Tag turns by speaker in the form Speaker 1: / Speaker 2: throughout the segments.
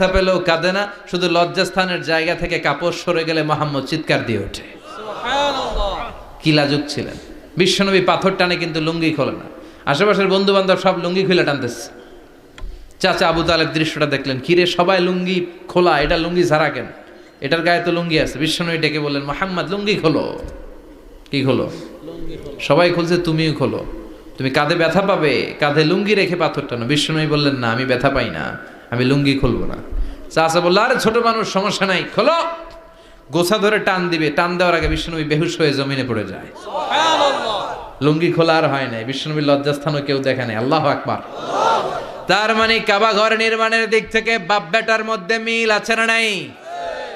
Speaker 1: ব্যথা পেলেও কাঁদে না শুধু লজ্জাস্থানের জায়গা থেকে কাপড় সরে গেলে মোহাম্মদ চিৎকার দিয়ে ওঠে। কি লাজুক ছিলেন। বিশ্বনবী পাথর টানে কিন্তু লুঙ্গি খোলে না। আশেপাশের বন্ধু বান্ধব সব লুঙ্গি খুলে টানতেছে। চাচা আবু তালেব দৃশ্যটা দেখলেন কিরে সবাই লুঙ্গি খোলা এটা লুঙ্গি ছাড়া কেন? এটার গায়ে তো লুঙ্গি আছে। বিশ্বনবী ডেকে বললেন মোহাম্মদ লুঙ্গি খোলো। কি খোলো। সবাই খুলছে তুমিও খোলো। তুমি কাঁধে ব্যথা পাবে কাঁধে লুঙ্গি রেখে পাথর টানো। বিশ্বনবী বললেন না আমি ব্যথা পাই না। আমি লুঙ্গি খুলবো না। চাচা বলল আরে ছোট মানুষ সমস্যা নাই খোলো। গোছা ধরে টান দিবে। টান দেওয়ার আগে বিষ্ণুবী বেহুশ হয়ে জমিনে পড়ে যায়। লুঙ্গি খোলা আর হয় নাই। বিষ্ণুবীর লজ্জাস্থানও কেউ দেখে নাই। আল্লাহ আকবার। তার মানে কাবা ঘর নির্মাণের দিক থেকে বাপ বেটার মধ্যে মিল আছে না নাই?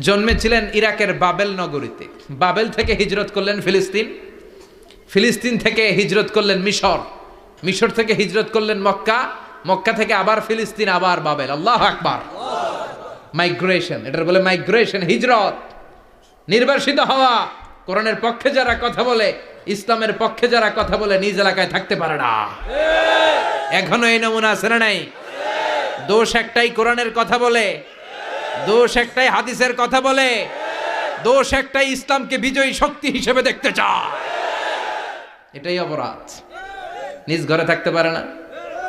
Speaker 1: জন্মেছিলেন ইরাকের বাবেল নগরীতে। বাবেল থেকে হিজরত করলেন ফিলিস্তিন। ফিলিস্তিন থেকে হিজরত করলেন মিশর। মিশর থেকে হিজরত করলেন মক্কা। মক্কা থেকে আবার ফিলিস্তিন, আবার বাবেল। আল্লাহ আকবার। মাইগ্রেশন এটার বলে মাইগ্রেশন হিজরত। নির্বাসিত হওয়া। কোরআনের পক্ষে যারা কথা বলে, ইসলামের পক্ষে যারা কথা বলে, নিজ এলাকায় থাকতে পারে না। এখনও এই নমুনা আছে না নাই? দোষ একটাই কোরআনের কথা বলে। দোষ একটাই হাদিসের কথা বলে। দোষ একটাই ইসলামকে বিজয়ী শক্তি হিসেবে দেখতে চায়। এটাই অপরাধ। নিজ ঘরে থাকতে পারে না,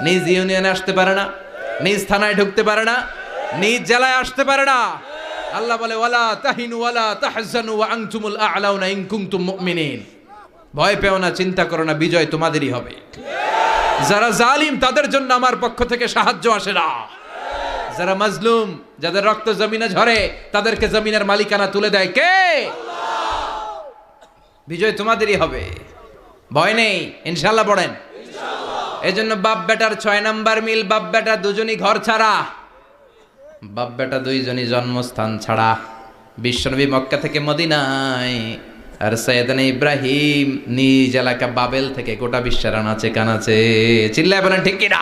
Speaker 1: নিজ ইউনিয়নে আসতে পারে না, নিজ থানায় ঢুকতে পারে না, নিজ জেলায় আসতে পারে না। আল্লাহ বলে, ওয়ালা তাহিনু ওয়ালা তাহজানু ওয়া আনতুমুল আ'লাউনা ইন কুনতুম মুমিনিন। ভয় পেও না, চিন্তা করো না, বিজয় তোমাদেরই হবে। যারা জালিম, তাদের জন্য আমার পক্ষ থেকে সাহায্য আসে না। যারা মাজলুম, যাদের রক্ত জমিনে ঝরে, তাদেরকে জমিনের মালিকানা তুলে দেয় কে? বিজয় তোমাদেরই হবে। ভয় নেই ইনশাল্লাহ পড়েন। এই জন্য বাপ বেটার ছয় নাম্বার মিল, বাপ বেটা দুজনই ঘর ছাড়া। বাপ বেটা দুইজনই জন্মস্থান ছাড়া। বিশ্বনবী মক্কা থেকে মদিনায়, আর সৈয়দান ইব্রাহিম নিজ এলাকা বাবেল থেকে গোটা বিশ্বের আনাচে কানাচে। চিল্লায় বলেন, ঠিক কিনা?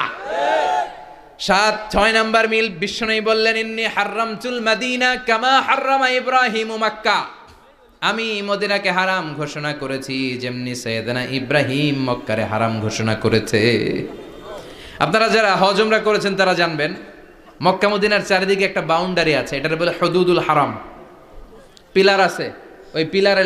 Speaker 1: সাত, ছয় নাম্বার মিল বিশ্বনবী বললেন, ইন্নি হারাম চুল মাদিনা কামা হারামা ইব্রাহিম মক্কা। আমি মদিনাকে হারাম ঘোষণা করেছি, যেমনি সৈয়দানা ইব্রাহিম মক্কারে হারাম ঘোষণা করেছে। আপনারা যারা হজমরা করেছেন, তারা জানবেন, মক্কা মদিনার চারিদিকে একটা বাউন্ডারি আছে, এটার বলে হদুদুল হারাম। পিলার আছে, ওই পিলারের